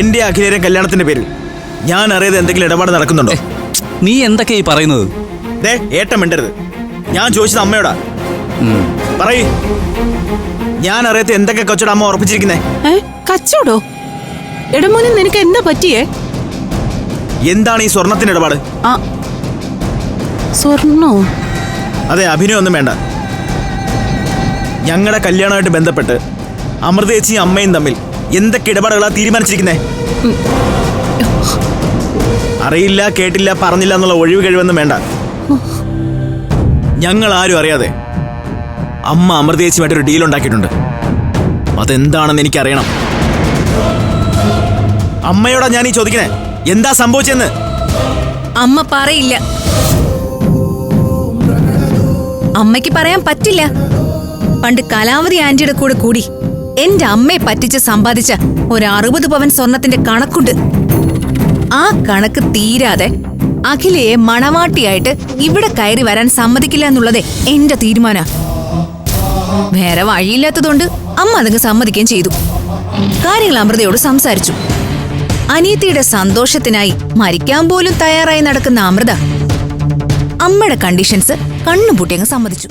എന്റെ അഖിലേരെ കല്യാണത്തിന്റെ പേരിൽ. ഞാൻ അറിയാതെ എന്തെങ്കിലും ഇടപാട് നടക്കുന്നുണ്ടോ? നീ എന്തൊക്കെ ഈ പറയുന്നത്? ദേ ഏട്ടം മിണ്ടരുത്. ഞാൻ ചോദിച്ചത് അമ്മയോടാ. പറയ്. ഞാൻ അറിയാത്ത എന്തൊക്കെ കച്ചോട അമ്മ ഉറപ്പിച്ചിരിക്കുന്നേ? കച്ചോടോ എടമോനെ നിനക്ക് എന്താ പറ്റിയേ? എന്താണ് ഈ സ്വർണത്തിന്റെ ഇടപാട്? സ്വർണോ? സ്വർണോ അതെ അഭിനയം ഒന്നും വേണ്ട. ഞങ്ങളുടെ കല്യാണമായിട്ട് ബന്ധപ്പെട്ട് അമൃതേച്ചിയും അമ്മയും തമ്മിൽ എന്തൊക്കെ ഇടപാടുകളാണ് തീരുമാനിച്ചിരിക്കുന്നത് അറിയില്ല കേട്ടില്ല പറഞ്ഞില്ല എന്നുള്ള ഒഴിവ് കഴിവൊന്നും വേണ്ട. ഞങ്ങൾ ആരും അറിയാതെ അമ്മ അമൃതേച്ചിയുമായിട്ട് ഒരു ഡീൽ ഉണ്ടാക്കിയിട്ടുണ്ട്. അതെന്താണെന്ന് എനിക്കറിയണം. അമ്മയോടാ ഞാൻ ഈ ചോദിക്കണേ എന്താ സംഭവിച്ചെന്ന്? അമ്മ പറയില്ല. അമ്മയ്ക്ക് പറയാൻ പറ്റില്ല. പണ്ട് കലാവതി ആന്റിയുടെ കൂടെ കൂടി എന്റെ അമ്മയെ പറ്റിച്ച് സമ്പാദിച്ച ഒരു അറുപത് പവൻ സ്വർണത്തിന്റെ കണക്കുണ്ട്. ആ കണക്ക് തീരാതെ അഖിലയെ മണവാട്ടിയായിട്ട് ഇവിടെ കയറി വരാൻ സമ്മതിക്കില്ല എന്നുള്ളതേ എന്റെ തീരുമാന. വേറെ വഴിയില്ലാത്തതുകൊണ്ട് അമ്മ അതങ്ങ് സമ്മതിക്കുകയും ചെയ്തു. കാര്യങ്ങൾ അമൃതയോട് സംസാരിച്ചു. അനിയത്തിയുടെ സന്തോഷത്തിനായി മരിക്കാൻ പോലും തയ്യാറായി നടക്കുന്ന അമൃത അമ്മയുടെ കണ്ടീഷൻസ് കണ്ണുപൂട്ടി അങ്ങ് സമ്മതിച്ചു.